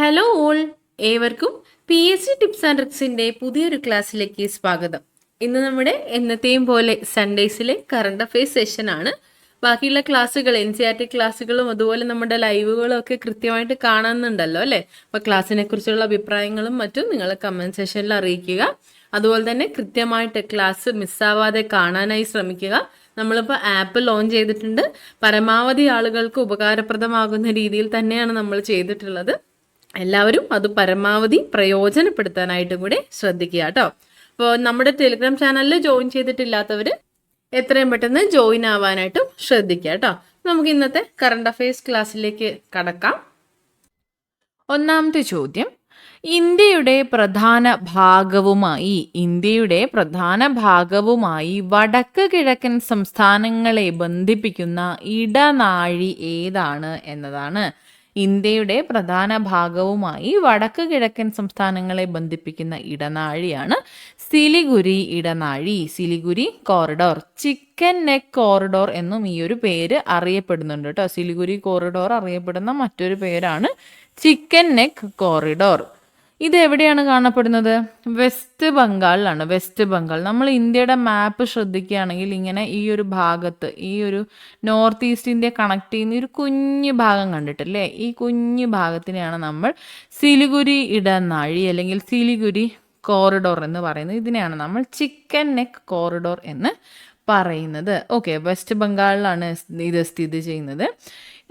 Hello all ഏവർക്കും P S C tips and ട്രിക്സിന്റെ പുതിയൊരു ക്ലാസ്സിലേക്ക് സ്വാഗതം. ഇന്ന് നമ്മുടെ എന്നത്തെയും പോലെ സൺഡേസിലെ കറണ്ട് അഫയേഴ്സ് സെഷൻ ആണ്. ബാക്കിയുള്ള ക്ലാസ്സുകൾ എൻ സി ആർ ടി ക്ലാസ്സുകളും അതുപോലെ നമ്മുടെ ലൈവുകളും ഒക്കെ കൃത്യമായിട്ട് കാണുന്നുണ്ടല്ലോ അല്ലേ? അപ്പോൾ ക്ലാസ്സിനെ കുറിച്ചുള്ള അഭിപ്രായങ്ങളും മറ്റും നിങ്ങൾ കമന്റ് സെഷനിൽ അറിയിക്കുക. അതുപോലെ തന്നെ കൃത്യമായിട്ട് ക്ലാസ് മിസ്സാവാതെ കാണാനായി ശ്രമിക്കുക. നമ്മളിപ്പോൾ ആപ്പ് ലോഞ്ച് ചെയ്തിട്ടുണ്ട്. പരമാവധി ആളുകൾക്ക് ഉപകാരപ്രദമാകുന്ന രീതിയിൽ തന്നെയാണ് നമ്മൾ ചെയ്തിട്ടുള്ളത്. എല്ലാവരും അത് പരമാവധി പ്രയോജനപ്പെടുത്താനായിട്ടും കൂടെ ശ്രദ്ധിക്കുക കേട്ടോ. അപ്പോൾ നമ്മുടെ ടെലിഗ്രാം ചാനലിൽ ജോയിൻ ചെയ്തിട്ടില്ലാത്തവർ എത്രയും പെട്ടെന്ന് ജോയിൻ ആവാനായിട്ടും ശ്രദ്ധിക്കുക കേട്ടോ. നമുക്ക് ഇന്നത്തെ കറണ്ട് അഫയേഴ്സ് ക്ലാസ്സിലേക്ക് കടക്കാം. ഒന്നാമത്തെ ചോദ്യം. ഇന്ത്യയുടെ പ്രധാന ഭാഗവുമായി ഇന്ത്യയുടെ പ്രധാന ഭാഗവുമായി വടക്ക് കിഴക്കൻ സംസ്ഥാനങ്ങളെ ബന്ധിപ്പിക്കുന്ന ഇടനാഴി ഏതാണ് എന്നതാണ്. ഇന്ത്യയുടെ പ്രധാന ഭാഗവുമായി വടക്ക് കിഴക്കൻ സംസ്ഥാനങ്ങളെ ബന്ധിപ്പിക്കുന്ന ഇടനാഴിയാണ് സിലിഗുരി ഇടനാഴി. Siliguri corridor chicken neck corridor എന്നും ഈ ഒരു പേര് അറിയപ്പെടുന്നുണ്ട് കേട്ടോ. സിലിഗുരി കോറിഡോർ അറിയപ്പെടുന്ന മറ്റൊരു പേരാണ് ചിക്കൻ നെക്ക് കോറിഡോർ ഇത് എവിടെയാണ് കാണപ്പെടുന്നത്? വെസ്റ്റ് ബംഗാളിലാണ് വെസ്റ്റ് ബംഗാൾ നമ്മൾ ഇന്ത്യയുടെ മാപ്പ് ശ്രദ്ധിക്കുകയാണെങ്കിൽ ഇങ്ങനെ ഈ ഒരു ഭാഗത്ത് ഈ ഒരു നോർത്ത് ഈസ്റ്റ് ഇന്ത്യ കണക്ട് ചെയ്യുന്ന ഒരു കുഞ്ഞു ഭാഗം കണ്ടിട്ടില്ലേ? ഈ കുഞ്ഞു ഭാഗത്തിനെയാണ് നമ്മൾ സിലിഗുരി ഇടനാഴി അല്ലെങ്കിൽ സിലിഗുരി കോറിഡോർ എന്ന് പറയുന്നത്. ഇതിനെയാണ് നമ്മൾ ചിക്കൻ നെക്ക് കോറിഡോർ എന്ന് പറയുന്നത്. ഓക്കെ വെസ്റ്റ് ബംഗാളിലാണ് ഇത് സ്ഥിതി ചെയ്യുന്നത്.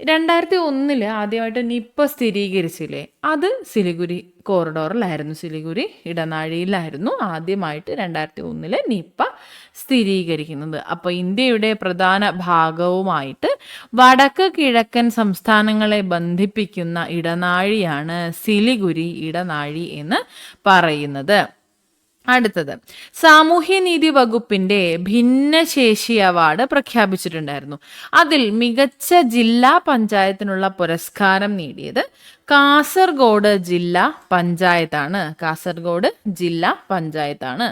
രണ്ടായിരത്തി ഒന്നിൽ ആദ്യമായിട്ട് നിപ്പ സ്ഥിരീകരിച്ചില്ലേ? അത് സിലിഗുരി കോറിഡോറിലായിരുന്നു. സിലിഗുരി ഇടനാഴിയിലായിരുന്നു ആദ്യമായിട്ട് രണ്ടായിരത്തി ഒന്നിൽ നിപ്പ സ്ഥിരീകരിക്കുന്നത്. അപ്പോൾ ഇന്ത്യയുടെ പ്രധാന ഭാഗവുമായിട്ട് വടക്ക് കിഴക്കൻ സംസ്ഥാനങ്ങളെ ബന്ധിപ്പിക്കുന്ന ഇടനാഴിയാണ് സിലിഗുരി ഇടനാഴി എന്ന് പറയുന്നത്. അടുത്തത്. സാമൂഹ്യനീതി വകുപ്പിന്റെ ഭിന്നശേഷി അവാർഡ് പ്രഖ്യാപിച്ചിട്ടുണ്ടായിരുന്നു. അതിൽ മികച്ച ജില്ലാ പഞ്ചായത്തിനുള്ള പുരസ്കാരം നേടിയത് കാസർഗോഡ് ജില്ലാ പഞ്ചായത്താണ്. കാസർഗോഡ് ജില്ലാ പഞ്ചായത്താണ്.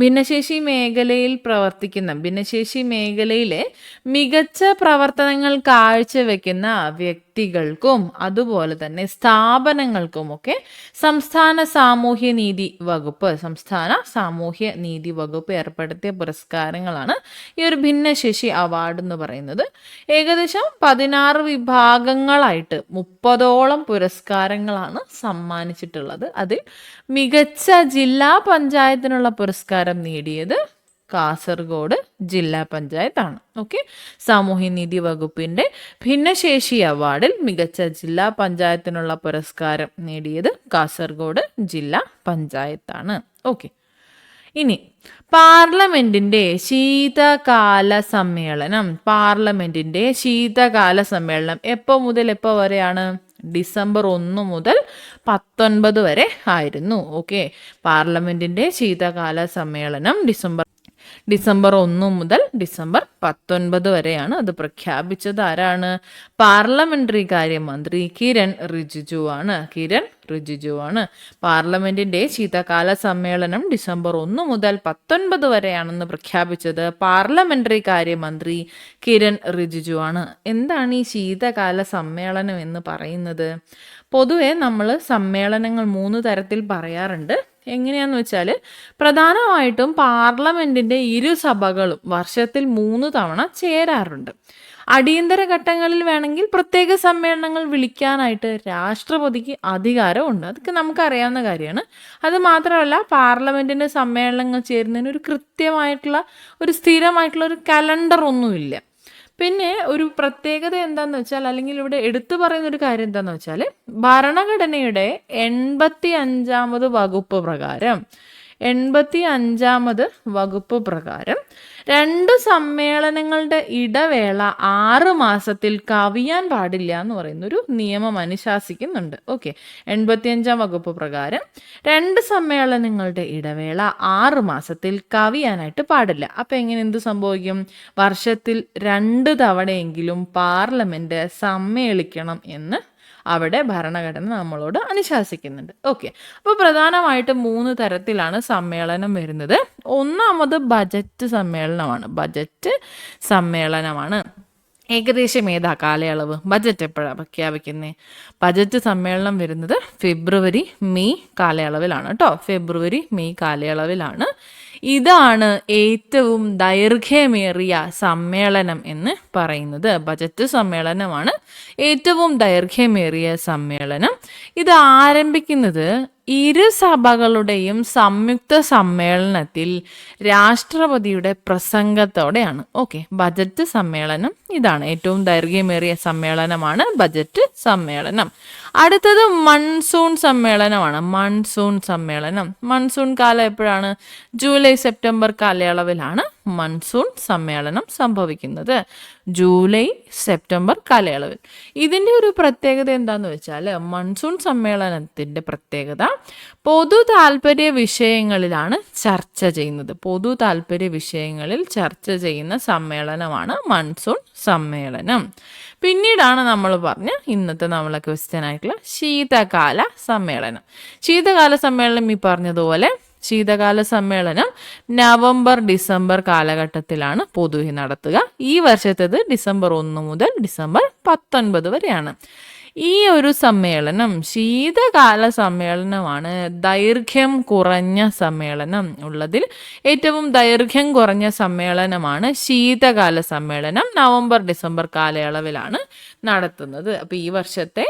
ഭിന്നശേഷി മേഖലയിൽ പ്രവർത്തിക്കുന്ന ഭിന്നശേഷി മേഖലയിലെ മികച്ച പ്രവർത്തനങ്ങൾ കാഴ്ചവെക്കുന്ന വ്യക്തികൾക്കും അതുപോലെ തന്നെ സ്ഥാപനങ്ങൾക്കുമൊക്കെ സംസ്ഥാന സാമൂഹ്യ നീതി വകുപ്പ് സംസ്ഥാന സാമൂഹ്യ നീതി വകുപ്പ് ഏർപ്പെടുത്തിയ പുരസ്കാരങ്ങളാണ് ഈ ഒരു ഭിന്നശേഷി അവാർഡ് എന്ന് പറയുന്നത്. ഏകദേശം പതിനാറ് വിഭാഗങ്ങളായിട്ട് മുപ്പതോളം പുരസ്കാരങ്ങളാണ് സമ്മാനിച്ചിട്ടുള്ളത്. അതിൽ മികച്ച ജില്ലാ പഞ്ചായത്തിനുള്ള പുരസ്കാരം നേടിയത് കാസർഗോഡ് ജില്ലാ പഞ്ചായത്താണ്. ഓക്കെ? സാമൂഹ്യനീതി വകുപ്പിന്റെ ഭിന്നശേഷി അവാർഡിൽ മികച്ച ജില്ലാ പഞ്ചായത്തിനുള്ള പുരസ്കാരം നേടിയത് കാസർഗോഡ് ജില്ലാ പഞ്ചായത്താണ്. ഓക്കെ? ഇനി പാർലമെന്റിന്റെ ശീതകാല സമ്മേളനം. പാർലമെന്റിന്റെ ശീതകാല സമ്മേളനം എപ്പോൾ മുതൽ എപ്പോൾ വരെയാണ്? ഡിസംബർ ഒന്ന് മുതൽ പത്തൊൻപത് വരെ ആയിരുന്നു. ഓക്കെ. പാർലമെന്റിന്റെ ശീതകാല സമ്മേളനം ഡിസംബർ ഡിസംബർ ഒന്ന് മുതൽ ഡിസംബർ പത്തൊൻപത് വരെയാണ് അത് പ്രഖ്യാപിച്ചത്. ആരാണ്? പാർലമെന്ററി കാര്യമന്ത്രി കിരൺ റിജിജു ആണ്. കിരൺ റിജിജു ആണ്. പാർലമെന്റിന്റെ ശീതകാല സമ്മേളനം ഡിസംബർ ഒന്ന് മുതൽ പത്തൊൻപത് വരെയാണെന്ന് പ്രഖ്യാപിച്ചത് പാർലമെന്ററി കാര്യമന്ത്രി കിരൺ റിജിജു ആണ്. എന്താണ് ഈ ശീതകാല സമ്മേളനം എന്ന് പറയുന്നത്? പൊതുവെ നമ്മൾ സമ്മേളനങ്ങൾ മൂന്ന് തരത്തിൽ പറയാറുണ്ട്. എങ്ങനെയാന്ന് വെച്ചാൽ പ്രധാനമായിട്ടും പാർലമെന്റിന്റെ ഇരു സഭകളും വർഷത്തിൽ മൂന്ന് തവണ ചേരാറുണ്ട്. അടിയന്തര ഘട്ടങ്ങളിൽ വേണമെങ്കിൽ പ്രത്യേക സമ്മേളനങ്ങൾ വിളിക്കാനായിട്ട് രാഷ്ട്രപതിക്ക് അധികാരമുണ്ട്. അതൊക്കെ നമുക്കറിയാവുന്ന കാര്യമാണ്. അത് മാത്രമല്ല പാർലമെന്റിന്റെ സമ്മേളനങ്ങൾ ചേരുന്നതിന് ഒരു കൃത്യമായിട്ടുള്ള ഒരു സ്ഥിരമായിട്ടുള്ള ഒരു കലണ്ടർ ഒന്നുമില്ല പിന്നെ ഒരു പ്രത്യേകത എന്താന്ന് വെച്ചാൽ അല്ലെങ്കിൽ ഇവിടെ എടുത്തു പറയുന്ന ഒരു കാര്യം എന്താന്ന് വെച്ചാൽ ഭരണഘടനയുടെ എൺപത്തി അഞ്ചാമത് വകുപ്പ് പ്രകാരം എൺപത്തി അഞ്ചാമത് വകുപ്പ് പ്രകാരം രണ്ട് സമ്മേളനങ്ങളുടെ ഇടവേള ആറ് മാസത്തിൽ കവിയാൻ പാടില്ല എന്ന് പറയുന്ന ഒരു നിയമം അനുശാസിക്കുന്നുണ്ട്. ഓക്കെ. എൺപത്തിയഞ്ചാം വകുപ്പ് പ്രകാരം രണ്ട് സമ്മേളനങ്ങളുടെ ഇടവേള ആറ് മാസത്തിൽ കവിയാനായിട്ട് പാടില്ല. അപ്പം എങ്ങനെ എന്ത് സംഭവിക്കും? വർഷത്തിൽ രണ്ട് തവണയെങ്കിലും പാർലമെന്റ് സമ്മേളിക്കണം എന്ന് അവിടെ ഭരണഘടന നമ്മളോട് അനുശാസിക്കുന്നുണ്ട്. ഓക്കെ അപ്പോൾ പ്രധാനമായിട്ട് മൂന്ന് തരത്തിലാണ് സമ്മേളനം വരുന്നത്. ഒന്നാമത് ബജറ്റ് സമ്മേളനമാണ്. ബജറ്റ് സമ്മേളനമാണ്. ഏകദേശം ഏതാ കാലയളവ്? ബജറ്റ് എപ്പോഴാണ് പ്രഖ്യാപിക്കുന്നത് ബജറ്റ് സമ്മേളനം വരുന്നത് ഫെബ്രുവരി മെയ് കാലയളവിലാണ് കേട്ടോ. ഫെബ്രുവരി മെയ് കാലയളവിലാണ്. ഇതാണ് ഏറ്റവും ദൈർഘ്യമേറിയ സമ്മേളനം എന്ന് പറയുന്നത്. ബജറ്റ് സമ്മേളനമാണ് ഏറ്റവും ദൈർഘ്യമേറിയ സമ്മേളനം. ഇത് ആരംഭിക്കുന്നത് ഇരു സഭകളുടെയും സംയുക്ത സമ്മേളനത്തിൽ രാഷ്ട്രപതിയുടെ പ്രസംഗത്തോടെയാണ്. ഓക്കെ ബജറ്റ് സമ്മേളനം. ഇതാണ് ഏറ്റവും ദൈർഘ്യമേറിയ സമ്മേളനമാണ് ബജറ്റ് സമ്മേളനം. അടുത്തത് മൺസൂൺ സമ്മേളനമാണ് മൺസൂൺ സമ്മേളനം. മൺസൂൺ കാലം എപ്പോഴാണ്? ജൂലൈ സെപ്റ്റംബർ കാലയളവിലാണ്. മൺസൂൺ സമ്മേളനം സംഭവിക്കുന്നത്. ജൂലൈ സെപ്റ്റംബർ കാലയളവിൽ. ഇതിന്റെ ഒരു പ്രത്യേകത എന്താന്ന് വെച്ചാൽ മൺസൂൺ സമ്മേളനത്തിന്റെ പ്രത്യേകത പൊതു താല്പര്യ വിഷയങ്ങളിലാണ് ചർച്ച ചെയ്യുന്നത്. പൊതു താല്പര്യ വിഷയങ്ങളിൽ ചർച്ച ചെയ്യുന്ന സമ്മേളനമാണ് മൺസൂൺ സമ്മേളനം. പിന്നീടാണ് നമ്മൾ പറഞ്ഞ ഇന്നത്തെ നമ്മളെ ക്വസ്റ്റ്യൻ ആയിട്ടുള്ള ശീതകാല സമ്മേളനം. ശീതകാല സമ്മേളനം ഈ പറഞ്ഞതുപോലെ ശീതകാല സമ്മേളനം നവംബർ ഡിസംബർ കാലഘട്ടത്തിലാണ് പൊതുവെ നടത്തുക. ഈ വർഷത്തേത് ഡിസംബർ ഒന്ന് മുതൽ ഡിസംബർ പത്തൊൻപത് വരെയാണ്. ഈ ഒരു സമ്മേളനം ശീതകാല സമ്മേളനമാണ്. ദൈർഘ്യം കുറഞ്ഞ സമ്മേളനം ഉള്ളതിൽ ഏറ്റവും ദൈർഘ്യം കുറഞ്ഞ സമ്മേളനമാണ് ശീതകാല സമ്മേളനം നവംബർ ഡിസംബർ കാലയളവിലാണ് നടത്തുന്നത്. അപ്പോൾ ഈ വർഷത്തെ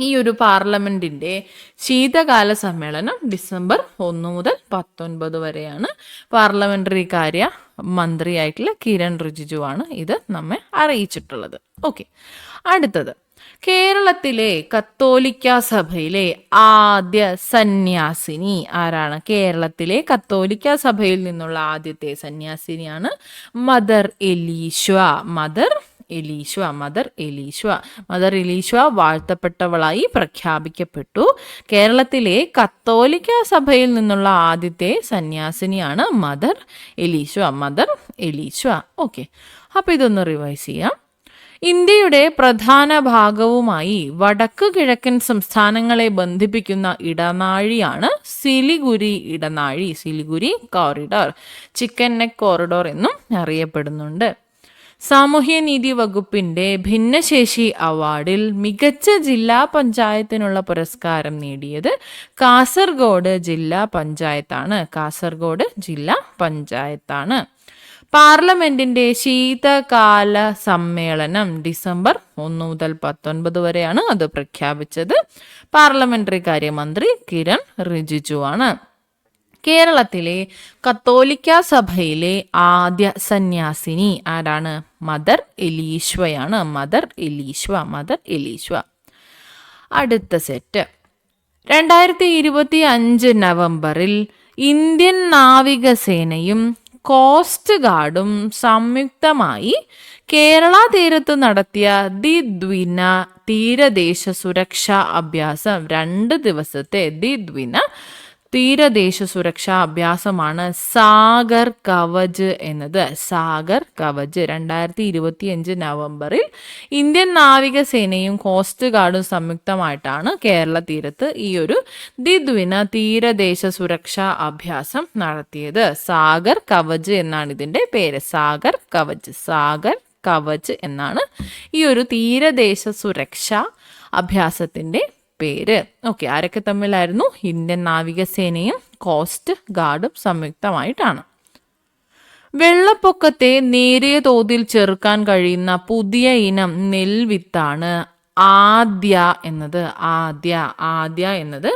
ഈ ഒരു പാർലമെന്റിന്റെ ശീതകാല സമ്മേളനം ഡിസംബർ ഒന്ന് മുതൽ പത്തൊൻപത് വരെയാണ്. പാർലമെന്ററി കാര്യ മന്ത്രിയായിട്ടുള്ള കിരൺ റിജിജുവാണ് ഇത് നമ്മെ അറിയിച്ചിട്ടുള്ളത്. ഓക്കെ. അടുത്തത്. കേരളത്തിലെ കത്തോലിക്ക സഭയിലെ ആദ്യ സന്യാസിനി ആരാണ്? കേരളത്തിലെ കത്തോലിക്ക സഭയിൽ നിന്നുള്ള ആദ്യത്തെ സന്യാസിനിയാണ് Mother Eliswa Mother Eliswa Mother Eliswa Mother Eliswa വാഴ്ത്തപ്പെട്ടവളായി പ്രഖ്യാപിക്കപ്പെട്ടു. കേരളത്തിലെ കത്തോലിക്ക സഭയിൽ നിന്നുള്ള ആദ്യത്തെ സന്യാസിനിയാണ് Mother Eliswa Mother Eliswa okay അപ്പോൾ ഇതൊന്ന് റിവൈസ് ചെയ്യാം. ഇന്ത്യയുടെ പ്രധാന ഭാഗവുമായി വടക്ക് കിഴക്കൻ സംസ്ഥാനങ്ങളെ ബന്ധിപ്പിക്കുന്ന ഇടനാഴിയാണ് സിലിഗുരി ഇടനാഴി Siliguri corridor chicken neck corridor എന്നും അറിയപ്പെടുന്നുണ്ട്. സാമൂഹ്യനീതി വകുപ്പിന്റെ ഭിന്നശേഷി അവാർഡിൽ മികച്ച ജില്ലാ പഞ്ചായത്തിനുള്ള പുരസ്കാരം നേടിയത് കാസർഗോഡ് ജില്ലാ പഞ്ചായത്താണ്. കാസർഗോഡ് ജില്ലാ പഞ്ചായത്താണ്. പാർലമെന്റിന്റെ ശീതകാല സമ്മേളനം ഡിസംബർ ഒന്ന് മുതൽ പത്തൊൻപത് വരെയാണ് അത് പ്രഖ്യാപിച്ചത്. പാർലമെന്ററി കാര്യമന്ത്രി കിരൺ റിജിജു ആണ് കേരളത്തിലെ കത്തോലിക്ക സഭയിലെ ആദ്യ സന്യാസിനി ആരാണ്? മദർ എലീശ്വയാണ് മദർ എലീശ്വ മദർ എലീശ്വ അടുത്ത സെറ്റ് രണ്ടായിരത്തി ഇരുപത്തി അഞ്ച് നവംബറിൽ ഇന്ത്യൻ നാവികസേനയും കോസ്റ്റ് ഗാർഡും സംയുക്തമായി കേരള തീരത്ത് നടത്തിയ ദ്വിദ്വിന തീരദേശ സുരക്ഷാ അഭ്യാസം രണ്ട് ദിവസത്തെ ദ്വിദ്വിന തീരദേശ സുരക്ഷാ അഭ്യാസമാണ് സാഗർ കവച് എന്നത്. സാഗർ കവച് രണ്ടായിരത്തി ഇരുപത്തി അഞ്ച് നവംബറിൽ ഇന്ത്യൻ നാവികസേനയും കോസ്റ്റ് ഗാർഡും സംയുക്തമായിട്ടാണ് കേരള തീരത്ത് ഈ ഒരു ദ്വിദ്വിന തീരദേശ സുരക്ഷാ അഭ്യാസം നടത്തിയത്. സാഗർ കവച് എന്നാണ് ഇതിന്റെ പേര്. സാഗർ കവച്. സാഗർ കവച് എന്നാണ് ഈ ഒരു തീരദേശ സുരക്ഷാ അഭ്യാസത്തിന്റെ പേര്. ഓക്കെ ആരൊക്കെ തമ്മിലായിരുന്നു? ഇന്ത്യൻ നാവികസേനയും കോസ്റ്റ് ഗാർഡും സംയുക്തമായിട്ടാണ്. വെള്ളപ്പൊക്കത്തെ നേരിയ തോതിൽ ചെറുക്കാൻ കഴിയുന്ന പുതിയ ഇനം നെൽവിത്താണ്. ആദ്യ എന്നത് ആദ്യ ആദ്യ എന്നത്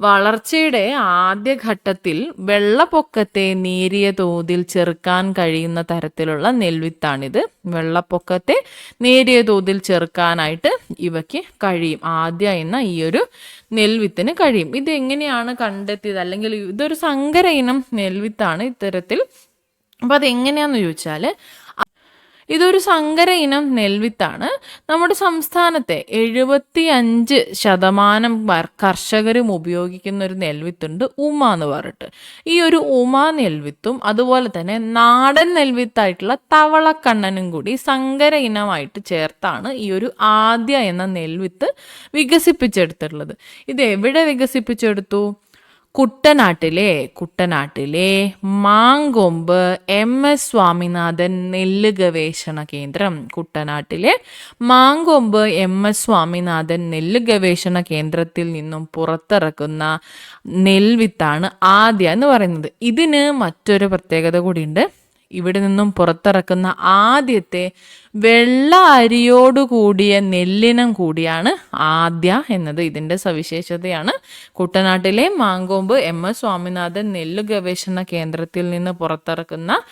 വളർച്ചയുടെ ആദ്യ ഘട്ടത്തിൽ വെള്ളപ്പൊക്കത്തെ നേരിയ തോതിൽ ചെറുക്കാൻ കഴിയുന്ന തരത്തിലുള്ള നെൽവിത്താണിത്. വെള്ളപ്പൊക്കത്തെ നേരിയ തോതിൽ ചെറുക്കാനായിട്ട് ഇവയ്ക്ക് കഴിയും. ആദ്യ എന്ന ഈ ഒരു നെൽവിത്തിന് കഴിയും. ഇത് എങ്ങനെയാണ് കണ്ടെത്തിയത്? അല്ലെങ്കിൽ ഇതൊരു സങ്കര ഇനം നെൽവിത്താണ് ഇത്തരത്തിൽ. അപ്പോൾ അതെങ്ങനെയാന്ന് ചോദിച്ചാൽ ഇതൊരു സങ്കര ഇനം നെൽവിത്താണ്. നമ്മുടെ സംസ്ഥാനത്തെ എഴുപത്തി അഞ്ച് ശതമാനം കർഷകരും ഉപയോഗിക്കുന്ന ഒരു നെൽവിത്തുണ്ട് ഉമ എന്ന് പറഞ്ഞിട്ട്. ഈ ഒരു ഉമ നെൽവിത്തും അതുപോലെ തന്നെ നാടൻ നെൽവിത്തായിട്ടുള്ള തവളക്കണ്ണനും കൂടി സങ്കര ഇനമായിട്ട് ചേർത്താണ് ഈ ഒരു ആദ്യ എന്ന നെൽവിത്ത് വികസിപ്പിച്ചെടുത്തിട്ടുള്ളത്. ഇത് എവിടെ വികസിപ്പിച്ചെടുത്തു? കുട്ടനാട്ടിലെ കുട്ടനാട്ടിലെ മാങ്കൊമ്പ് എം എസ് സ്വാമിനാഥൻ നെല്ല് ഗവേഷണ കേന്ദ്രം. കുട്ടനാട്ടിലെ മാങ്കൊമ്പ് എം എസ് സ്വാമിനാഥൻ നെല്ല് ഗവേഷണ കേന്ദ്രത്തിൽ നിന്നും പുറത്തിറക്കുന്ന നെൽവിത്താണ് ആദ്യ എന്ന് പറയുന്നത്. ഇതിന് മറ്റൊരു പ്രത്യേകത കൂടിയുണ്ട്. ഇവിടെ നിന്നും പുറത്തിറക്കുന്ന ആദ്യത്തെ വെള്ള അരിയോടുകൂടിയ നെല്ലിനം കൂടിയാണ് ആദ്യ എന്നത്. ഇതിന്റെ സവിശേഷതയാണ്. കുട്ടനാട്ടിലെ മാങ്കോമ്പ് എം എസ് സ്വാമിനാഥൻ നെല്ല് ഗവേഷണ കേന്ദ്രത്തിൽ നിന്ന് പുറത്തിറക്കുന്ന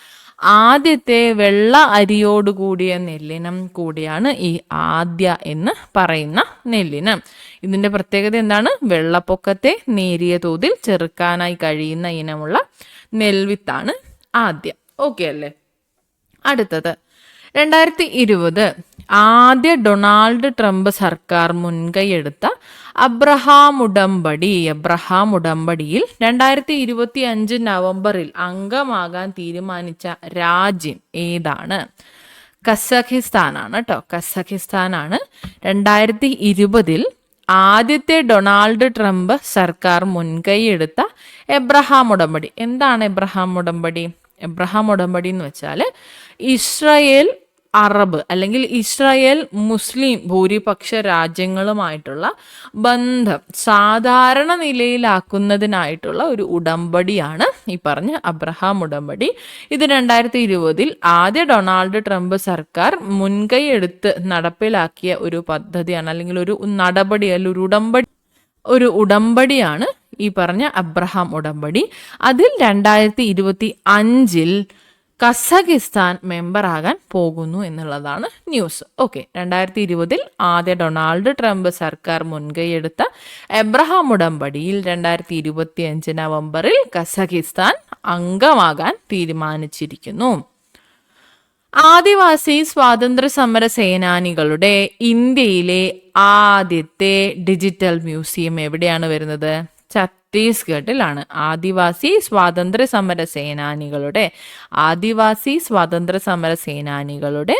ആദ്യത്തെ വെള്ള അരിയോടുകൂടിയ നെല്ലിനം കൂടിയാണ് ഈ ആദ്യ എന്ന് പറയുന്ന നെല്ലിനം. ഇതിന്റെ പ്രത്യേകത എന്താണ്? വെള്ളപ്പൊക്കത്തെ നേരിയ തോതിൽ ചെറുക്കാനായി കഴിയുന്ന ഇനമുള്ള നെൽവിത്താണ് ആദ്യ. ഓക്കെ അല്ലേ? അടുത്തത്. രണ്ടായിരത്തി ഇരുപത് ആദ്യ ഡൊണാൾഡ് ട്രംപ് സർക്കാർ മുൻകൈയെടുത്ത അബ്രഹാം ഉടമ്പടി അബ്രഹാം ഉടമ്പടിയിൽ രണ്ടായിരത്തി ഇരുപത്തി അഞ്ച് നവംബറിൽ അംഗമാകാൻ തീരുമാനിച്ച രാജ്യം ഏതാണ്? കസഖിസ്ഥാനാണ് കേട്ടോ. കസഖിസ്ഥാനാണ്. രണ്ടായിരത്തി ഇരുപതിൽ ആദ്യത്തെ ഡൊണാൾഡ് ട്രംപ് സർക്കാർ മുൻകൈയെടുത്ത എബ്രഹാം ഉടമ്പടി. എന്താണ് എബ്രഹാം ഉടമ്പടി? എബ്രഹാം ഉടമ്പടി എന്ന് വെച്ചാൽ ഇസ്രായേൽ അറബ് അല്ലെങ്കിൽ ഇസ്രായേൽ മുസ്ലിം ഭൂരിപക്ഷ രാജ്യങ്ങളുമായിട്ടുള്ള ബന്ധം സാധാരണ നിലയിലാക്കുന്നതിനായിട്ടുള്ള ഒരു ഉടമ്പടിയാണ് ഈ പറഞ്ഞ അബ്രഹാം ഉടമ്പടി. ഇത് രണ്ടായിരത്തി ഇരുപതിൽ ആദ്യ ഡൊണാൾഡ് ട്രംപ് സർക്കാർ മുൻകൈ എടുത്ത് നടപ്പിലാക്കിയ ഒരു പദ്ധതിയാണ് അല്ലെങ്കിൽ ഒരു നടപടി അല്ലെങ്കിൽ ഒരു ഉടമ്പടി ഒരു ഉടമ്പടിയാണ് ഈ പറഞ്ഞ അബ്രഹാം ഉടമ്പടി. അതിൽ രണ്ടായിരത്തി ഇരുപത്തി അഞ്ചിൽ കസഖിസ്ഥാൻ മെമ്പറാകാൻ പോകുന്നു എന്നുള്ളതാണ് ന്യൂസ് ഓക്കെ രണ്ടായിരത്തി ഇരുപതിൽ ആദ്യ ഡൊണാൾഡ് ട്രംപ് സർക്കാർ മുൻകൈയെടുത്ത എബ്രഹാം ഉടമ്പടിയിൽ രണ്ടായിരത്തി ഇരുപത്തി അഞ്ച് നവംബറിൽ കസഖിസ്ഥാൻ അംഗമാകാൻ തീരുമാനിച്ചിരിക്കുന്നു. ആദിവാസി സ്വാതന്ത്ര്യ സമര സേനാനികളുടെ ഇന്ത്യയിലെ ആദ്യത്തെ ഡിജിറ്റൽ മ്യൂസിയം എവിടെയാണ് വരുന്നത്? ഛത്തീസ്ഗഡിലാണ് ആദിവാസി സ്വാതന്ത്ര്യ സമര സേനാനികളുടെ ആദിവാസി സ്വാതന്ത്ര്യ സമര സേനാനികളുടെ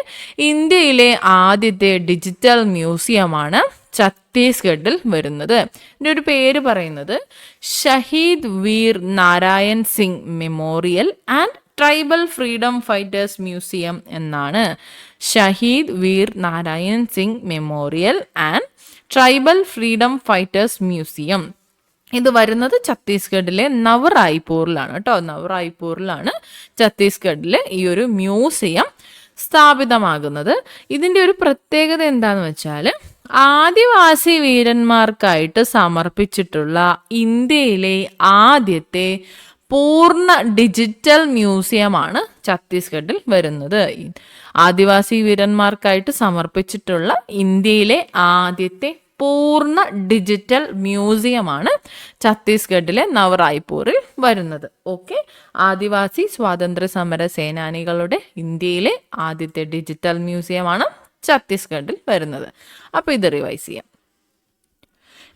ഇന്ത്യയിലെ ആദ്യത്തെ ഡിജിറ്റൽ മ്യൂസിയമാണ് ഛത്തീസ്ഗഡിൽ വരുന്നത്. ഇതിന്റെ ഒരു പേര് പറയുന്നത് Shaheed Veer Narayan Singh memorial and tribal freedom fighters museum എന്നാണ്. Shaheed Veer Narayan Singh memorial and tribal freedom fighters museum. ഇത് വരുന്നത് ഛത്തീസ്ഗഡിലെ നവറായ്പൂറിലാണ് കേട്ടോ. നവറായ്പൂറിലാണ് ഛത്തീസ്ഗഡിലെ ഈ ഒരു മ്യൂസിയം സ്ഥാപിതമാകുന്നത്. ഇതിന്റെ ഒരു പ്രത്യേകത എന്താണെന്ന് വെച്ചാൽ ആദിവാസി വീരന്മാർക്കായിട്ട് സമർപ്പിച്ചിട്ടുള്ള ഇന്ത്യയിലെ ആദ്യത്തെ പൂർണ ഡിജിറ്റൽ മ്യൂസിയമാണ് ഛത്തീസ്ഗഡിൽ വരുന്നത്. ആദിവാസി വീരന്മാർക്കായിട്ട് സമർപ്പിച്ചിട്ടുള്ള ഇന്ത്യയിലെ ആദ്യത്തെ പൂർണ ഡിജിറ്റൽ മ്യൂസിയമാണ് ഛത്തീസ്ഗഡിലെ നവറായ്പൂരിൽ വരുന്നത്. ഓക്കെ? ആദിവാസി സ്വാതന്ത്ര്യ സമര സേനാനികളുടെ ഇന്ത്യയിലെ ആദ്യത്തെ ഡിജിറ്റൽ മ്യൂസിയമാണ് ഛത്തീസ്ഗഡിൽ വരുന്നത്. അപ്പോൾ ഇത് റിവൈസ് ചെയ്യാം.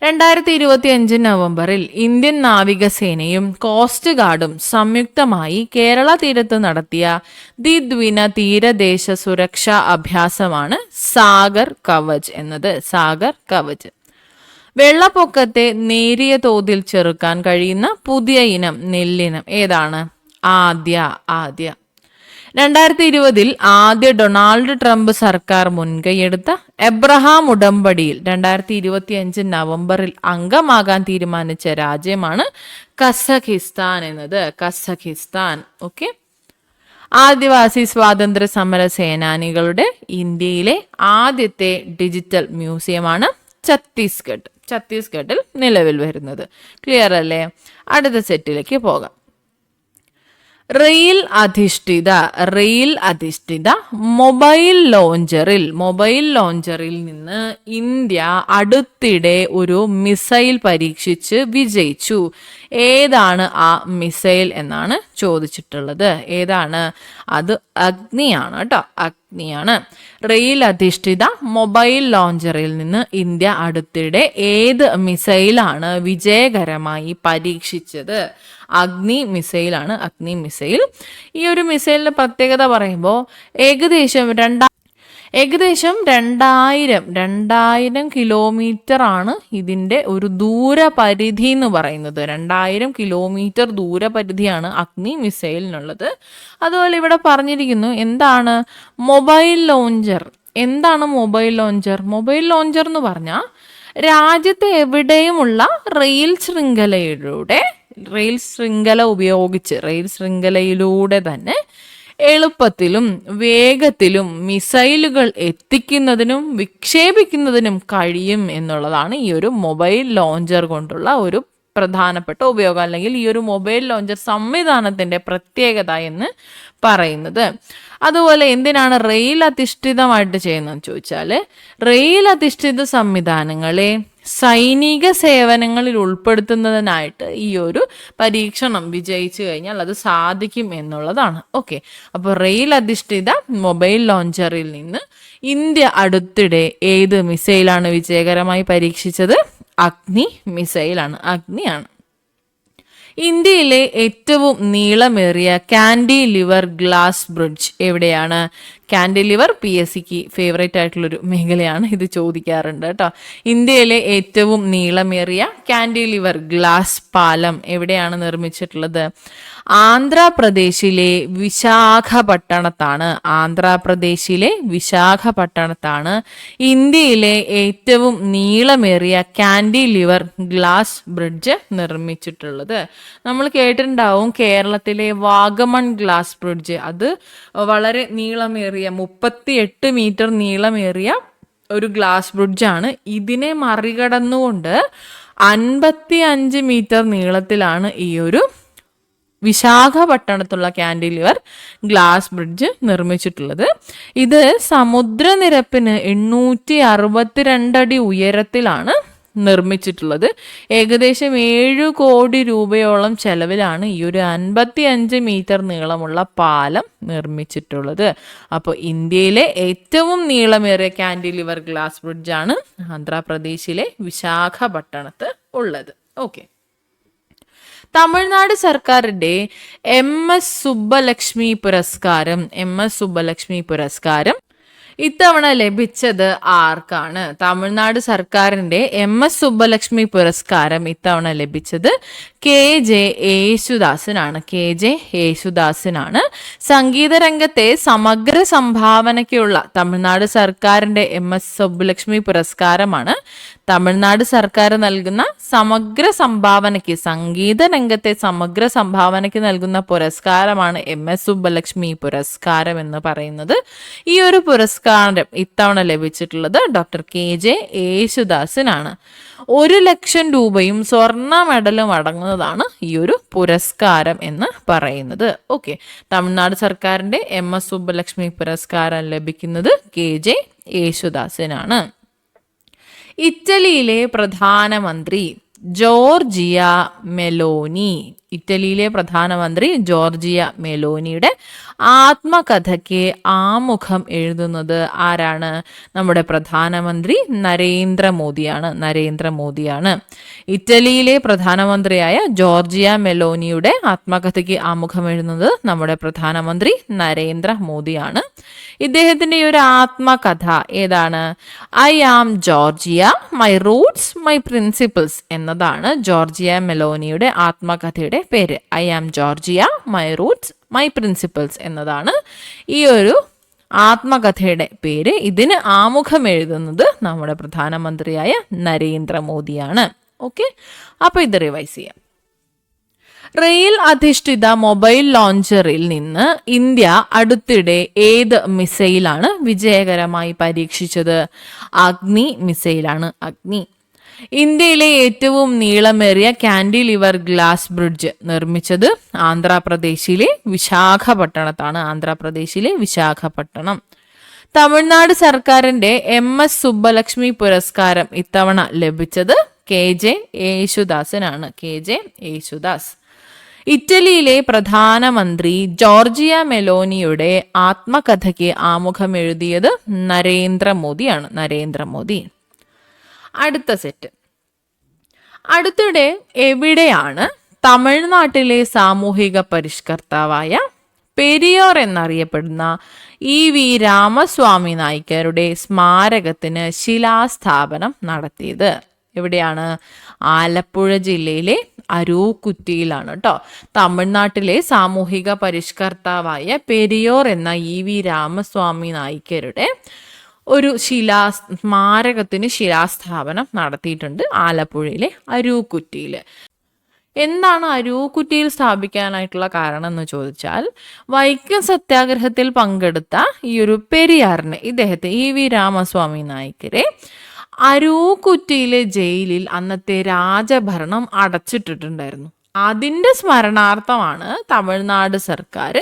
രണ്ടായിരത്തി ഇരുപത്തി അഞ്ച് നവംബറിൽ ഇന്ത്യൻ നാവികസേനയും കോസ്റ്റ് ഗാർഡും സംയുക്തമായി കേരള തീരത്ത് നടത്തിയ ദ്വിദ്വിന തീരദേശ സുരക്ഷാ അഭ്യാസമാണ് സാഗർ കവച് എന്നത്. സാഗർ കവച്. വെള്ളപ്പൊക്കത്തെ നേരിയ തോതിൽ ചെറുക്കാൻ കഴിയുന്ന പുതിയ ഇനം നെല്ലിനം. ഏതാണ്? ആദ്യ ആദ്യ. രണ്ടായിരത്തി ഇരുപതിൽ ആദ്യ ഡൊണാൾഡ് ട്രംപ് സർക്കാർ മുൻകൈയെടുത്ത എബ്രഹാം ഉടമ്പടിയിൽ രണ്ടായിരത്തി ഇരുപത്തി അഞ്ച് നവംബറിൽ അംഗമാകാൻ തീരുമാനിച്ച രാജ്യമാണ് കസഖിസ്ഥാൻ എന്നത്. കസഖിസ്ഥാൻ ഓക്കെ? ആദിവാസി സ്വാതന്ത്ര്യ സമര സേനാനികളുടെ ഇന്ത്യയിലെ ആദ്യത്തെ ഡിജിറ്റൽ മ്യൂസിയമാണ് ഛത്തീസ്ഗഡ്. ഛത്തീസ്ഗഡിൽ നിലവിൽ വരുന്നത്. ക്ലിയർ അല്ലേ അടുത്ത സെറ്റിലേക്ക് പോകാം. റെയിൽ അധിഷ്ഠിത റെയിൽ അധിഷ്ഠിത മൊബൈൽ ലോഞ്ചറിൽ മൊബൈൽ ലോഞ്ചറിൽ നിന്ന് ഇന്ത്യ അടുത്തിടെ ഒരു മിസൈൽ പരീക്ഷിച്ച് വിജയിച്ചു. ഏതാണ് ആ മിസൈൽ എന്നാണ് ചോദിച്ചിട്ടുള്ളത്. ഏതാണ്? അത് അഗ്നിയാണ് കേട്ടോ. അഗ്നിയാണ്. റെയിൽ അധിഷ്ഠിത മൊബൈൽ ലോഞ്ചറിൽ നിന്ന് ഇന്ത്യ അടുത്തിടെ ഏത് മിസൈലാണ് വിജയകരമായി പരീക്ഷിച്ചത്? അഗ്നി മിസൈലാണ് അഗ്നി മിസൈൽ. ഈ ഒരു മിസൈലിന്റെ പ്രത്യേകത പറയുമ്പോൾ ഏകദേശം രണ്ടാ ഏകദേശം രണ്ടായിരം രണ്ടായിരം കിലോമീറ്റർ ആണ് ഇതിന്റെ ഒരു ദൂരപരിധി എന്ന് പറയുന്നത്. രണ്ടായിരം കിലോമീറ്റർ ദൂരപരിധിയാണ് അഗ്നി മിസൈലിനുള്ളത്. അതുപോലെ ഇവിടെ പറഞ്ഞിരിക്കുന്നു എന്താണ് മൊബൈൽ ലോഞ്ചർ? എന്താണ് മൊബൈൽ ലോഞ്ചർ? മൊബൈൽ ലോഞ്ചർ എന്ന് പറഞ്ഞാൽ രാജ്യത്തെ എവിടെയുമുള്ള റെയിൽ ശൃംഖലയിലൂടെ റെയിൽ ശൃംഖല ഉപയോഗിച്ച് റെയിൽ ശൃംഖലയിലൂടെ തന്നെ എളുപ്പത്തിലും വേഗത്തിലും മിസൈലുകൾ എത്തിക്കുന്നതിനും വിക്ഷേപിക്കുന്നതിനും കഴിയും എന്നുള്ളതാണ് ഈ ഒരു മൊബൈൽ ലോഞ്ചർ കൊണ്ടുള്ള ഒരു പ്രധാനപ്പെട്ട ഉപയോഗം അല്ലെങ്കിൽ ഈ ഒരു മൊബൈൽ ലോഞ്ചർ സംവിധാനത്തിന്റെ പ്രത്യേകത എന്ന് പറയുന്നത്. അതുപോലെ എന്തിനാണ് റെയിൽ അധിഷ്ഠിതമായിട്ട് ചെയ്യുന്നതെന്ന് ചോദിച്ചാൽ റെയിൽ അധിഷ്ഠിത സംവിധാനങ്ങളെ സൈനിക സേവനങ്ങളിൽ ഉൾപ്പെടുത്തുന്നതിനായിട്ട് ഈ ഒരു പരീക്ഷണം വിജയിച്ചു കഴിഞ്ഞാൽ അത് സാധിക്കും എന്നുള്ളതാണ്. ഓക്കെ അപ്പോൾ റെയിൽ അധിഷ്ഠിത മൊബൈൽ ലോഞ്ചറിൽ നിന്ന് ഇന്ത്യ അടുത്തിടെ ഏത് മിസൈലാണ് വിജയകരമായി പരീക്ഷിച്ചത്? അഗ്നി മിസൈലാണ്. അഗ്നിയാണ്. ഇന്ത്യയിലെ ഏറ്റവും നീളമേറിയ കാൻഡി ലിവർ ഗ്ലാസ് ബ്രിഡ്ജ് എവിടെയാണ്? കാൻഡി ലിവർ പി എസ് സിക്ക് ഫേവറേറ്റ് ആയിട്ടുള്ളൊരു മേഖലയാണ് ഇത് ചോദിക്കാറുണ്ട് കേട്ടോ. ഇന്ത്യയിലെ ഏറ്റവും നീളമേറിയ കാൻഡി ലിവർ ഗ്ലാസ് പാലം എവിടെയാണ് നിർമ്മിച്ചിട്ടുള്ളത്? ആന്ധ്രാപ്രദേശിലെ വിശാഖപട്ടണത്താണ്. ആന്ധ്രാപ്രദേശിലെ വിശാഖപട്ടണത്താണ് ഇന്ത്യയിലെ ഏറ്റവും നീളമേറിയ കാൻഡി ലിവർ ഗ്ലാസ് ബ്രിഡ്ജ് നിർമ്മിച്ചിട്ടുള്ളത്. നമ്മൾ കേട്ടിട്ടുണ്ടാവും കേരളത്തിലെ വാഗമൺ ഗ്ലാസ് ബ്രിഡ്ജ്. അത് വളരെ നീളമേറിയ മുപ്പത്തി എട്ട് മീറ്റർ നീളമേറിയ ഒരു ഗ്ലാസ് ബ്രിഡ്ജാണ്. ഇതിനെ മറികടന്നുകൊണ്ട് അൻപത്തി അഞ്ച് മീറ്റർ നീളത്തിലാണ് ഈ ഒരു വിശാഖപട്ടണത്തുള്ള കാൻഡിലിവർ ഗ്ലാസ് ബ്രിഡ്ജ് നിർമ്മിച്ചിട്ടുള്ളത്. ഇത് സമുദ്രനിരപ്പിന് എണ്ണൂറ്റി അറുപത്തിരണ്ടടി ഉയരത്തിലാണ് നിർമ്മിച്ചിട്ടുള്ളത്. ഏകദേശം ഏഴ് കോടി രൂപയോളം ചെലവിലാണ് ഈ ഒരു അൻപത്തി അഞ്ച് മീറ്റർ നീളമുള്ള പാലം നിർമ്മിച്ചിട്ടുള്ളത്. അപ്പോൾ ഇന്ത്യയിലെ ഏറ്റവും നീളമേറിയ കാൻഡിലിവർ ഗ്ലാസ് ബ്രിഡ്ജാണ് ആന്ധ്രാപ്രദേശിലെ വിശാഖപട്ടണത്ത് ഉള്ളത്. ഓക്കെ. തമിഴ്നാട് സർക്കാരിന്റെ എം എസ് സുബ്ബലക്ഷ്മി പുരസ്കാരം എം എസ് സുബ്ബലക്ഷ്മി പുരസ്കാരം ഇത്തവണ ലഭിച്ചത് ആർക്കാണ്? തമിഴ്നാട് സർക്കാരിന്റെ എം എസ് സുബ്ബലക്ഷ്മി പുരസ്കാരം ഇത്തവണ ലഭിച്ചത് കെ ജെ യേശുദാസിനാണ്. കെ ജെ യേശുദാസിനാണ്. സംഗീത രംഗത്തെ സമഗ്ര സംഭാവനയ്ക്കുള്ള തമിഴ്നാട് സർക്കാരിന്റെ എം എസ് സുബ്ബലക്ഷ്മി പുരസ്കാരമാണ്. തമിഴ്നാട് സർക്കാർ നൽകുന്ന സമഗ്ര സംഭാവനയ്ക്ക് സംഗീത രംഗത്തെ സമഗ്ര സംഭാവനയ്ക്ക് നൽകുന്ന പുരസ്കാരമാണ് എം എസ് സുബ്ബലക്ഷ്മി പുരസ്കാരം എന്ന് പറയുന്നത്. ഈ ഒരു പുരസ്കാരം ഇത്തവണ ലഭിച്ചിട്ടുള്ളത് ഡോക്ടർ കെ ജെ യേശുദാസിനാണ്. ഒരു ലക്ഷം രൂപയും സ്വർണ മെഡലും അടങ്ങുന്നതാണ് ഈ ഒരു പുരസ്കാരം എന്ന് പറയുന്നത്. ഓക്കെ. തമിഴ്നാട് സർക്കാരിന്റെ എം എസ് സുബ്ബലക്ഷ്മി പുരസ്കാരം ലഭിക്കുന്നത് കെ ജെ യേശുദാസിനാണ്. ഇറ്റലിയിലെ പ്രധാനമന്ത്രി ജോർജിയ മെലോനി ഇറ്റലിയിലെ പ്രധാനമന്ത്രി ജോർജിയ മെലോനിയുടെ ആത്മകഥയ്ക്ക് ആമുഖം എഴുതുന്നത് ആരാണ്? നമ്മുടെ പ്രധാനമന്ത്രി നരേന്ദ്രമോദിയാണ് നരേന്ദ്രമോദിയാണ് ഇറ്റലിയിലെ പ്രധാനമന്ത്രിയായ ജോർജിയ മെലോനിയുടെ ആത്മകഥയ്ക്ക് ആമുഖം എഴുതുന്നത് നമ്മുടെ പ്രധാനമന്ത്രി നരേന്ദ്രമോദിയാണ് ഇദ്ദേഹത്തിന്റെ ഈ ഒരു ആത്മകഥ ഏതാണ്? I am Giorgia my roots my principles എന്നതാണ് ജോർജിയ മെലോനിയുടെ ആത്മകഥയുടെ പേര് I am Giorgia my roots my principles എന്നതാണ് ഈ ഒരു ആത്മകഥയുടെ പേര്. ഇതിന് ആമുഖം എഴുതുന്നത് നമ്മുടെ പ്രധാനമന്ത്രിയായ നരേന്ദ്രമോദിയാണ്. ഓക്കെ അപ്പോൾ ഇത് റിവൈസ് ചെയ്യാം. റെയിൽ അധിഷ്ഠിത മൊബൈൽ ലോഞ്ചറിൽ നിന്ന് ഇന്ത്യ അടുത്തിടെ ഏത് മിസൈലാണ് വിജയകരമായി പരീക്ഷിച്ചത്? അഗ്നി മിസൈലാണ് അഗ്നി. ഇന്ത്യയിലെ ഏറ്റവും നീളമേറിയ കാൻഡിലിവർ ഗ്ലാസ് ബ്രിഡ്ജ് നിർമ്മിച്ചത് ആന്ധ്രാപ്രദേശിലെ വിശാഖപട്ടണത്താണ്. ആന്ധ്രാപ്രദേശിലെ വിശാഖപട്ടണം. തമിഴ്നാട് സർക്കാരിന്റെ എം എസ് സുബ്ബലക്ഷ്മി പുരസ്കാരം ഇത്തവണ ലഭിച്ചത് K J യേശുദാസിനാണ്. K J Yesudas. ഇറ്റലിയിലെ പ്രധാനമന്ത്രി ജോർജിയ മെലോനിയുടെ ആത്മകഥയ്ക്ക് ആമുഖം എഴുതിയത് നരേന്ദ്രമോദിയാണ്. നരേന്ദ്രമോദി. അടുത്ത സെറ്റ്. അടുത്തിടെ എവിടെയാണ് തമിഴ്നാട്ടിലെ സാമൂഹിക പരിഷ്കർത്താവായ പെരിയോർ എന്നറിയപ്പെടുന്ന ഇ വി രാമസ്വാമി നായ്ക്കരുടെ സ്മാരകത്തിന് ശിലാസ്ഥാപനം നടത്തിയത്. എവിടെയാണ്? ആലപ്പുഴ ജില്ലയിലെ അരൂക്കുറ്റിയിലാണ് കേട്ടോ തമിഴ്നാട്ടിലെ സാമൂഹിക പരിഷ്കർത്താവായ പെരിയോർ എന്ന ഇ വി രാമസ്വാമി നായ്ക്കരുടെ ഒരു ശിലാ സ്മാരകത്തിന് ശിലാസ്ഥാപനം നടത്തിയിട്ടുണ്ട് ആലപ്പുഴയിലെ അരൂക്കുറ്റിയിൽ എന്താണ് അരൂക്കുറ്റിയിൽ സ്ഥാപിക്കാനായിട്ടുള്ള കാരണം എന്ന് ചോദിച്ചാൽ വൈക്കം സത്യാഗ്രഹത്തിൽ പങ്കെടുത്ത ഈ ഒരു പെരിയാറിനെ ഇദ്ദേഹത്തെ ഇ വി രാമസ്വാമി നായിക്കരെ അരൂക്കുറ്റിയിലെ ജയിലിൽ അന്നത്തെ രാജഭരണം അടച്ചിട്ടിട്ടുണ്ടായിരുന്നു. അതിന്റെ സ്മരണാർത്ഥമാണ് തമിഴ്നാട് സർക്കാർ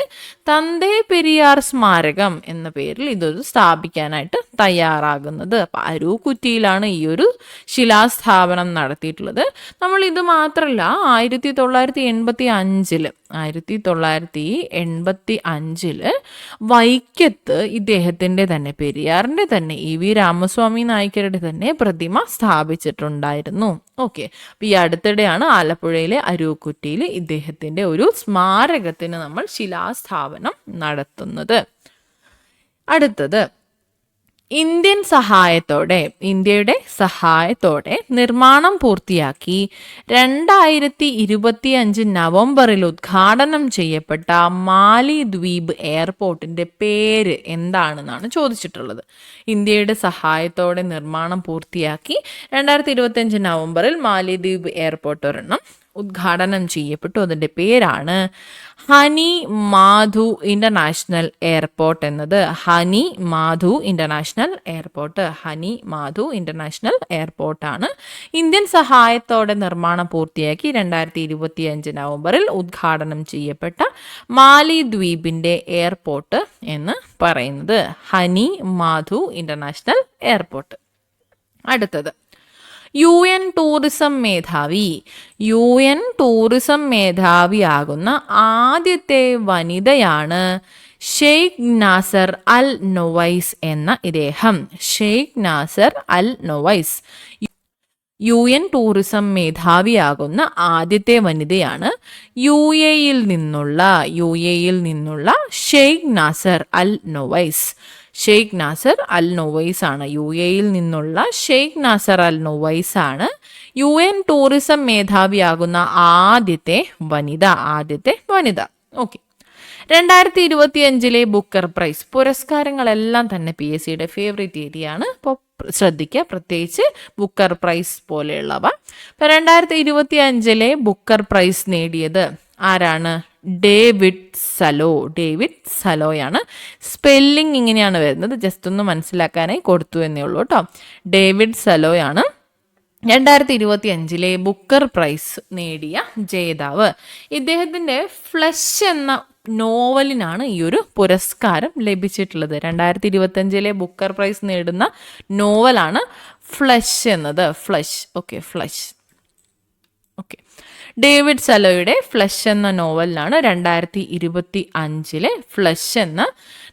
തന്തേ പെരിയാർ സ്മാരകം എന്ന പേരിൽ ഇതൊരു സ്ഥാപിക്കാനായിട്ട് തയ്യാറാകുന്നത്. അപ്പം അരൂക്കുറ്റിയിലാണ് ഈ ഒരു ശിലാസ്ഥാപനം നടത്തിയിട്ടുള്ളത്. നമ്മൾ ഇത് മാത്രമല്ല ആയിരത്തി തൊള്ളായിരത്തി എൺപത്തി അഞ്ചിൽ ആയിരത്തി തൊള്ളായിരത്തി എൺപത്തി അഞ്ചിൽ വൈക്കത്ത് ഇദ്ദേഹത്തിന്റെ തന്നെ പെരിയാറിന്റെ തന്നെ ഇ വി രാമസ്വാമി നായ്ക്കരുടെ തന്നെ പ്രതിമ സ്ഥാപിച്ചിട്ടുണ്ടായിരുന്നു. ഓക്കെ. അപ്പം ഈ അടുത്തിടെയാണ് ആലപ്പുഴയിലെ അരൂക്കുറ്റിയിൽ ഇദ്ദേഹത്തിന്റെ ഒരു സ്മാരകത്തിന് നമ്മൾ ശിലാസ്ഥാപനം നടത്തുന്നത്. അടുത്തത് ഇന്ത്യൻ സഹായത്തോടെ ഇന്ത്യയുടെ സഹായത്തോടെ നിർമ്മാണം പൂർത്തിയാക്കി രണ്ടായിരത്തി ഇരുപത്തി അഞ്ച് നവംബറിൽ ഉദ്ഘാടനം ചെയ്യപ്പെട്ട മാലി ദ്വീപ് എയർപോർട്ടിന്റെ പേര് എന്താണെന്നാണ് ചോദിച്ചിട്ടുള്ളത്. ഇന്ത്യയുടെ സഹായത്തോടെ നിർമ്മാണം പൂർത്തിയാക്കി രണ്ടായിരത്തി ഇരുപത്തി അഞ്ച് നവംബറിൽ മാലിദ്വീപ് എയർപോർട്ട് ഒരെണ്ണം ഉദ്ഘാടനം ചെയ്യപ്പെട്ടു. അതിന്റെ പേരാണ് ഹനി മാധു ഇന്റർനാഷണൽ എയർപോർട്ട് എന്നത്. Hanimaadhoo international airport. Hanimaadhoo international എയർപോർട്ടാണ്. Indian സഹായത്തോടെ നിർമ്മാണം പൂർത്തിയാക്കി രണ്ടായിരത്തി ഇരുപത്തി അഞ്ച് നവംബറിൽ ഉദ്ഘാടനം ചെയ്യപ്പെട്ട മാലി ദ്വീപിന്റെ എയർപോർട്ട് എന്ന് പറയുന്നത്. Hanimaadhoo international airport. അടുത്തത്. യു എൻ ടൂറിസം മേധാവി. യു എൻ ടൂറിസം മേധാവിയാകുന്ന ആദ്യത്തെ വനിതയാണ് ഷെയ്ഖ് നാസർ അൽ നൊവൈസ് എന്ന ഇദ്ദേഹം. Sheikh Nasser Al Nowais. U N tourism മേധാവിയാകുന്ന ആദ്യത്തെ വനിതയാണ് യു എയിൽ നിന്നുള്ള യു എയിൽ നിന്നുള്ള Sheikh Nasser Al Nowais. Sheikh Nasser Al നൊവൈസ് ആണ്. യു എയിൽ നിന്നുള്ള ഷെയ്ഖ് നാസർ അൽ നൊവൈസ് ആണ്. യു എൻ ടൂറിസം മേധാവിയാകുന്ന ആദ്യത്തെ വനിത ആദ്യത്തെ വനിത. ഓക്കെ. രണ്ടായിരത്തി ഇരുപത്തി അഞ്ചിലെ ബുക്കർ പ്രൈസ്. പുരസ്കാരങ്ങളെല്ലാം തന്നെ പി എസ് സിയുടെ ഫേവറേറ്റ് ഏരിയ ആണ് അപ്പോൾ ശ്രദ്ധിക്കുക പ്രത്യേകിച്ച് ബുക്കർ പ്രൈസ് പോലെയുള്ളവ. അപ്പം രണ്ടായിരത്തി ഇരുപത്തി അഞ്ചിലെ ബുക്കർ പ്രൈസ് നേടിയത് ആരാണ്? ഡേവിഡ് സലോ ഡേവിഡ് സലോയാണ് സ്പെല്ലിംഗ് ഇങ്ങനെയാണ് വരുന്നത്. ജസ്റ്റ് ഒന്ന് മനസ്സിലാക്കാനായി കൊടുത്തു എന്നേ ഉള്ളൂ കേട്ടോ. ഡേവിഡ് സലോയാണ് രണ്ടായിരത്തി ഇരുപത്തി അഞ്ചിലെ ബുക്കർ പ്രൈസ് നേടിയ ജേതാവ്. ഇദ്ദേഹത്തിന്റെ ഫ്ലഷ് എന്ന നോവലിനാണ് ഈ ഒരു പുരസ്കാരം ലഭിച്ചിട്ടുള്ളത്. രണ്ടായിരത്തി ഇരുപത്തി അഞ്ചിലെ ബുക്കർ പ്രൈസ് നേടുന്ന നോവലാണ് ഫ്ലഷ് എന്നത്. Flesh okay Flesh okay David സലോയുടെ Flesh എന്ന നോവലിനാണ് രണ്ടായിരത്തി ഇരുപത്തി അഞ്ചിലെ ഫ്ലഷ് എന്ന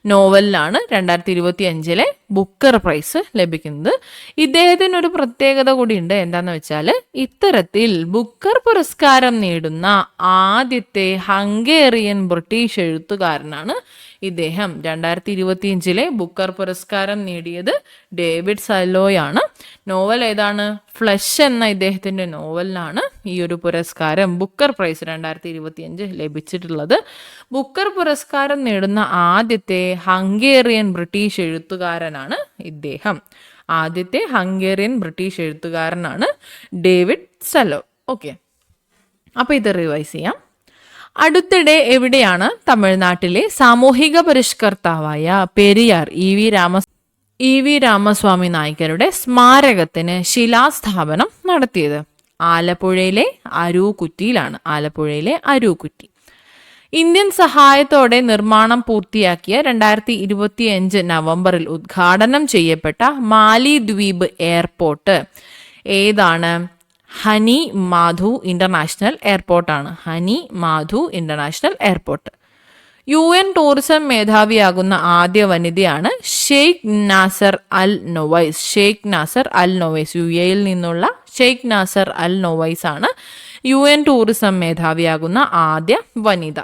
നോവലിനാണ് രണ്ടായിരത്തി ഇരുപത്തി അഞ്ചിലെ ബുക്കർ പ്രൈസ് ലഭിക്കുന്നത്. ഇദ്ദേഹത്തിന് ഒരു പ്രത്യേകത കൂടിയുണ്ട് എന്താന്ന് വെച്ചാൽ ഇത്തരത്തിൽ ബുക്കർ പുരസ്കാരം നേടുന്ന ആദ്യത്തെ ഹംഗേറിയൻ ബ്രിട്ടീഷ് എഴുത്തുകാരനാണ് ഇദ്ദേഹം. രണ്ടായിരത്തി ഇരുപത്തിയഞ്ചിലെ ബുക്കർ പുരസ്കാരം നേടിയത് ഡേവിഡ് സലോയാണ് നോവൽ ഏതാണ്? ഫ്ലഷ് എന്ന ഇദ്ദേഹത്തിന്റെ നോവലിനാണ് ഈ ഒരു പുരസ്കാരം ബുക്കർ പ്രൈസ് രണ്ടായിരത്തി ഇരുപത്തിയഞ്ച് ലഭിച്ചിട്ടുള്ളത്. ബുക്കർ പുരസ്കാരം നേടുന്ന ആദ്യത്തെ ഹംഗേറിയൻ ബ്രിട്ടീഷ് എഴുത്തുകാരനാണ് ഇദ്ദേഹം. ആദ്യത്തെ ഹംഗേറിയൻ ബ്രിട്ടീഷ് എഴുത്തുകാരനാണ് ഡേവിഡ് സലോ. ഓക്കെ. അപ്പോൾ ഇത് റിവൈസ് ചെയ്യാം. അടുത്തിടെ എവിടെയാണ് തമിഴ്നാട്ടിലെ സാമൂഹിക പരിഷ്കർത്താവായ Periyar E V Rama E V Ramaswamy നായ്ക്കരുടെ സ്മാരകത്തിന് ശിലാസ്ഥാപനം നടത്തിയത്? ആലപ്പുഴയിലെ അരൂക്കുറ്റിയിലാണ്. ആലപ്പുഴയിലെ അരൂക്കുറ്റി. ഇന്ത്യൻ സഹായത്തോടെ നിർമ്മാണം പൂർത്തിയാക്കിയ രണ്ടായിരത്തി ഇരുപത്തിയഞ്ച് നവംബറിൽ ഉദ്ഘാടനം ചെയ്യപ്പെട്ട മാലി ദ്വീപ് എയർപോർട്ട്. ഏതാണ്? Hanimaadhoo international എയർപോർട്ടാണ്. Hanimaadhoo international airport. U N tourism മേധാവിയാകുന്ന ആദ്യ വനിതയാണ് Sheikh Nasser Al Nowais. Sheikh Nasser Al Nowais U എയിൽ നിന്നുള്ള ഷെയ്ഖ് നാസർ അൽ നൊവൈസ് ആണ് യു എൻ ടൂറിസം മേധാവിയാകുന്ന ആദ്യ വനിത.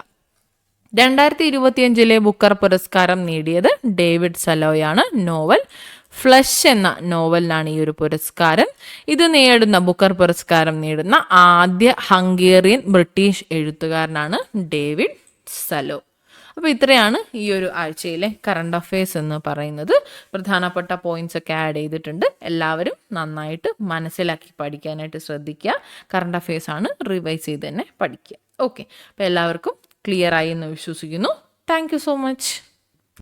രണ്ടായിരത്തി ഇരുപത്തിയഞ്ചിലെ ബുക്കർ പുരസ്കാരം നേടിയത് ഡേവിഡ് സലോയാണ്. നോവൽ ഫ്ലഷ് എന്ന നോവലിനാണ് ഈ ഒരു പുരസ്കാരം. ഇത് നേടുന്ന ബുക്കർ പുരസ്കാരം നേടുന്ന ആദ്യ ഹംഗേറിയൻ ബ്രിട്ടീഷ് എഴുത്തുകാരനാണ് ഡേവിഡ് സലോ. അപ്പോൾ ഇത്രയാണ് ഈ ഒരു ആഴ്ചയിലെ കറണ്ട് അഫയേഴ്സ് എന്ന് പറയുന്നത്. പ്രധാനപ്പെട്ട പോയിന്റ്സ് ഒക്കെ ആഡ് ചെയ്തിട്ടുണ്ട്. എല്ലാവരും നന്നായിട്ട് മനസ്സിലാക്കി പഠിക്കാനായിട്ട് ശ്രദ്ധിക്കുക. കറണ്ട് അഫയേഴ്സ് ആണ് റിവൈസ് ചെയ്ത് തന്നെ പഠിക്കുക. ഓക്കെ അപ്പോൾ എല്ലാവർക്കും ക്ലിയർ ആയി എന്ന് വിശ്വസിക്കുന്നു. Thank so much.